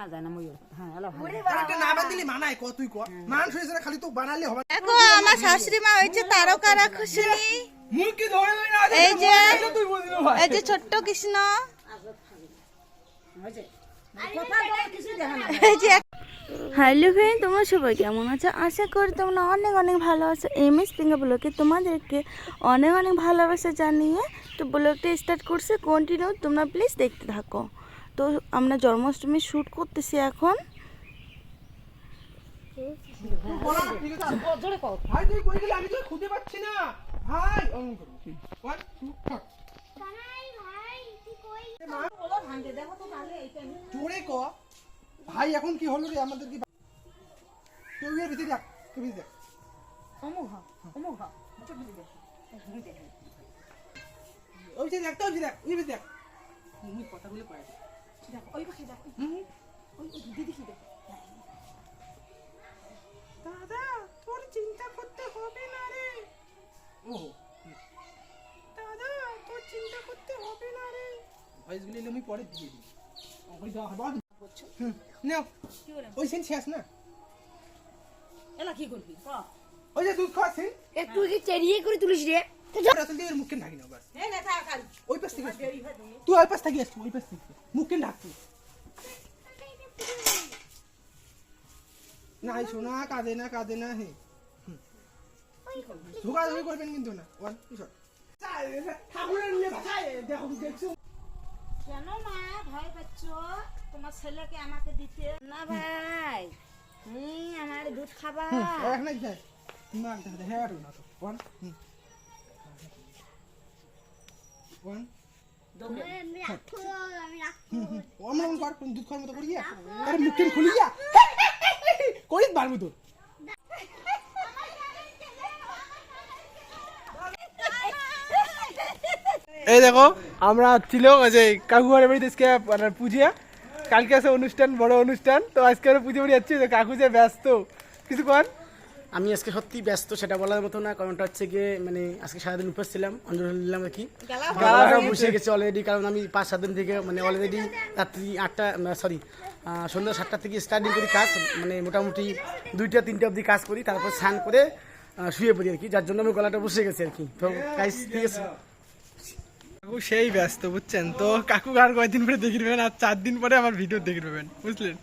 খাওয়া যায় না ময়ূর। হ্যাঁ এলা ভালো একটা না বাঁধিলে মানায় ক তুই ক? মানুষ হয়েছে খালি তো বানালে হবে। দেখো আমার শাশুড়ি মা হয়েছে তারকা রাক্ষসিনী মুরগি ধরে না এই যে ভাই। এই ছোট্ট কৃষ্ণ। এই যে হ্যালো ফ্রেন্ড তোমরা সবাই কেমন আছো? আশা করি তোমরা অনেক অনেক ভালো আছো। এম এস পিঙ্গা ব্লকে তোমাদেরকে অনেক অনেক ভালোবাসা জানিয়ে তো ব্লগটা স্টার্ট করছে। কন্টিনিউ তোমরা প্লিজ দেখতে থাকো। তো আমরা জন্মাষ্টমী শ্যুট করতেছি এখন। ভাই এখন কি হলো রে? আমাদের দেখ ওই তো দেখ দেখ। কথাগুলো দেখ ওই পাখি দেখ ওই ওই দিদি দাদা তোর চিন্তা করতে হবে না রে ও দাদা তোর চিন্তা করতে হবে না রে ভয়েসগুলো আমি পরে দিয়ে দিই ওই দাও বাদ হুম নাও কি বলে ওই সেন শেষ না এলা কি করবি ওই যে দুধ খাওয়া একটু কি চেরিয়ে করে তুলিস রে মুখে ঢাকি না বাস হে না থাক ওই পাশ থেকে তুই ওই পাশ থেকে আসবি ওই পাশ থেকে মুখে ঢাকবি না শোনা কাঁদে না কাঁদে না হে। ধোকা ধোকা করবেন কিন্তু না। ওয়ান টু শট ঠাকুরের নিয়ে ভাষায় দেখো দেখছ? কেন মা? ভয় পাচ্ছ? তোমার ছেলেকে আমাকে দিতে? না ভাই হুম আমার দুধ খাবা। এক না যায় না দেখে হ্যাঁ আর না তো ওয়ান ওয়ান আমি রাখব আমি রাখব অমন অমন কর কোন দুধ খাওয়ার মতো করিয়া? আরে মুখে খুলি যা করিস মারবো তো এই দেখো, আমরা ছিল ওই যে কাকুয়ার বাড়িতে আজকে মানে পুজিয়া কালকে আছে অনুষ্ঠান, বড় অনুষ্ঠান। তো আজকে আমরা পুজো বাড়ি যাচ্ছি কাকু যে ব্যস্ত। কিছু কর আমি আজকে সত্যি ব্যস্ত সেটা বলার মতো না কারণটা হচ্ছে গিয়ে মানে আজকে সারাদিন উপোস ছিলাম অঞ্জলি নিলাম আর কি। গালাটা বসে গেছে। অলরেডি কারণ আমি পাঁচ সাত দিন থেকে মানে অলরেডি রাত্রি আটটা সরি সন্ধ্যা সাতটা থেকে স্টার্টিং করি কাজ মানে মোটামুটি দুইটা তিনটা অবধি কাজ করি তারপর স্নান করে শুয়ে পড়ি আর কি যার জন্য আমি গলাটা বসে গেছে আর কি। তো গাইস ঠিক আছে? কাকু সেই ব্যস্ত বুঝছেন? তো কাকু আর কয়েকদিন পরে দেখে নেবেন আর চার দিন পরে আমার ভিডিও দেখে নেবেন বুঝলেন?